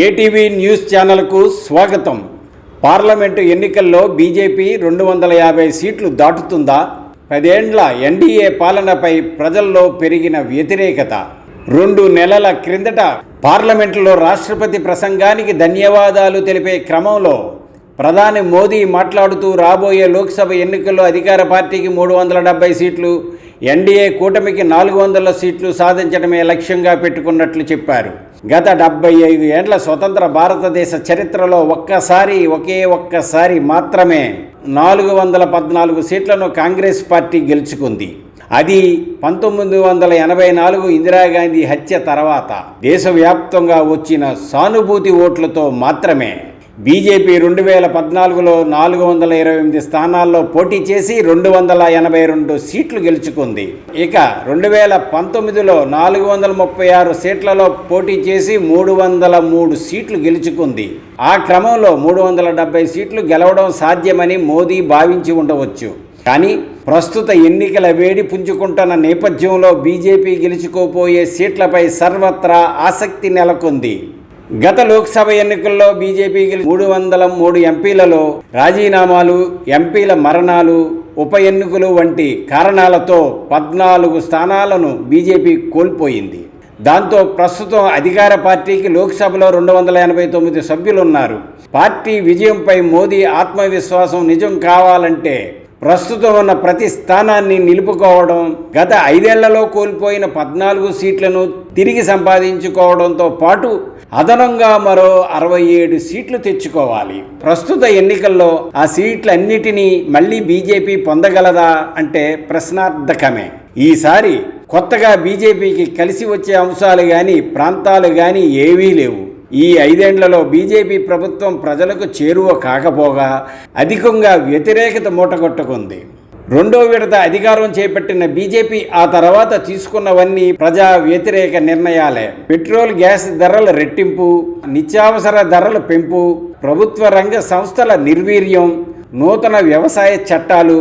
ATV news ఛానల్కు స్వాగతం. Parliament ఎన్నికల్లో బీజేపీ రెండు వందల యాభై సీట్లు దాటుతుందా? పదేండ్ల ఎన్డీఏ పాలనపై ప్రజల్లో పెరిగిన వ్యతిరేకత. రెండు నెలల క్రిందట పార్లమెంటులో రాష్ట్రపతి ప్రసంగానికి ధన్యవాదాలు తెలిపే క్రమంలో ప్రధాని మోదీ మాట్లాడుతూ రాబోయే లోక్సభ ఎన్నికల్లో అధికార పార్టీకి మూడు వందల డెబ్బై సీట్లు ఎన్డీఏ కూటమికి నాలుగు వందల సీట్లు సాధించడమే లక్ష్యంగా పెట్టుకున్నట్లు చెప్పారు. గత డెబ్బై ఐదు ఏండ్ల స్వతంత్ర భారతదేశ చరిత్రలో ఒక్కసారి ఒకే ఒక్కసారి మాత్రమే నాలుగు వందల పద్నాలుగు సీట్లను కాంగ్రెస్ పార్టీ గెలుచుకుంది. అది పంతొమ్మిది వందల ఎనభై నాలుగు ఇందిరాగాంధీ హత్య తర్వాత దేశవ్యాప్తంగా వచ్చిన సానుభూతి ఓట్లతో మాత్రమే. బీజేపీ రెండు వేల పద్నాలుగులో నాలుగు వందల ఇరవై ఎనిమిది స్థానాల్లో పోటీ చేసి రెండు వందల ఎనభై రెండు సీట్లు గెలుచుకుంది. ఇక రెండు వేల పంతొమ్మిదిలో నాలుగు వందల ముప్పై ఆరు సీట్లలో పోటీ చేసి మూడు వందల మూడు సీట్లు గెలుచుకుంది. ఆ క్రమంలో మూడు వందల డెబ్బై సీట్లు గెలవడం సాధ్యమని మోదీ భావించి ఉండవచ్చు. కానీ ప్రస్తుత ఎన్నికల వేడి పుంజుకుంటున్న నేపథ్యంలో బీజేపీ గెలుచుకోపోయే సీట్లపై సర్వత్రా ఆసక్తి నెలకొంది. గత లోక్సభ ఎన్నికల్లో బీజేపీకి మూడు వందల మూడు ఎంపీలలో రాజీనామాలు ఎంపీల మరణాలు ఉప ఎన్నికలు వంటి కారణాలతో పద్నాలుగు స్థానాలను బీజేపీ కోల్పోయింది. దాంతో ప్రస్తుతం అధికార పార్టీకి లోక్సభలో రెండు వందల ఎనభై తొమ్మిది సభ్యులున్నారు. పార్టీ విజయంపై మోదీ ఆత్మవిశ్వాసం నిజం కావాలంటే ప్రస్తుతం ఉన్న ప్రతి స్థానాన్ని నిలుపుకోవడం గత ఐదేళ్ళలో కోల్పోయిన పద్నాలుగు సీట్లను తిరిగి సంపాదించుకోవడంతో పాటు అదనంగా మరో అరవై ఏడు సీట్లు తెచ్చుకోవాలి. ప్రస్తుత ఎన్నికల్లో ఆ సీట్లన్నిటినీ మళ్ళీ బీజేపీ పొందగలదా అంటే ప్రశ్నార్థకమే. ఈసారి కొత్తగా బీజేపీకి కలిసి వచ్చే అంశాలు కానీ ప్రాంతాలు కానీ ఏవీ లేవు. ఈ ఐదేండ్లలో బీజేపీ ప్రభుత్వం ప్రజలకు చేరువ కాకపోగా అధికంగా వ్యతిరేకత మూటగొట్టుకుంది. రెండో విడత అధికారం చేపట్టిన బీజేపీ ఆ తర్వాత తీసుకున్నవన్నీ ప్రజా వ్యతిరేక నిర్ణయాలే. పెట్రోల్ గ్యాస్ ధరల రెట్టింపు నిత్యావసర ధరల పెంపు ప్రభుత్వ రంగ సంస్థల నిర్వీర్యం నూతన వ్యవసాయ చట్టాలు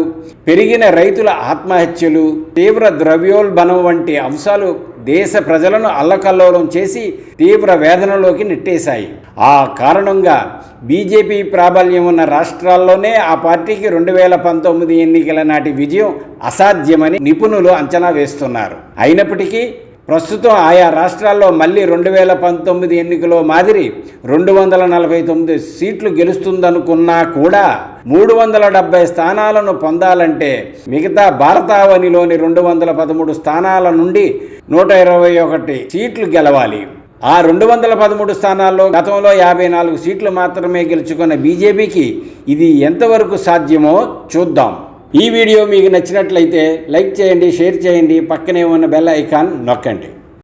పెరిగిన రైతుల ఆత్మహత్యలు తీవ్ర ద్రవ్యోల్బణం వంటి అంశాలు దేశ ప్రజలను అల్లకల్లోలం చేసి తీవ్ర వేదనలోకి నెట్టేశాయి. ఆ కారణంగా బీజేపీ ప్రాబల్యం ఉన్న రాష్ట్రాల్లోనే ఆ పార్టీకి రెండు వేల పంతొమ్మిది ఎన్నికల నాటి విజయం అసాధ్యమని నిపుణులు అంచనా వేస్తున్నారు. అయినప్పటికీ ప్రస్తుతం ఆయా రాష్ట్రాల్లో మళ్ళీ రెండు వేల పంతొమ్మిది ఎన్నికలో మాదిరి రెండు వందల నలభై తొమ్మిది సీట్లు గెలుస్తుందనుకున్నా కూడా మూడు వందల డెబ్బై స్థానాలను పొందాలంటే మిగతా భారతావనిలోని రెండు వందల పదమూడు స్థానాల నుండి నూట ఇరవై ఒకటి సీట్లు గెలవాలి. ఆ రెండు వందల పదమూడు స్థానాల్లో గతంలో యాభై నాలుగు సీట్లు మాత్రమే గెలుచుకున్న బీజేపీకి ఇది ఎంతవరకు సాధ్యమో చూద్దాం. ఈ వీడియో మీకు నచ్చినట్లయితే లైక్ చేయండి షేర్ చేయండి పక్కనే ఉన్న బెల్ ఐకాన్ నొక్కండి.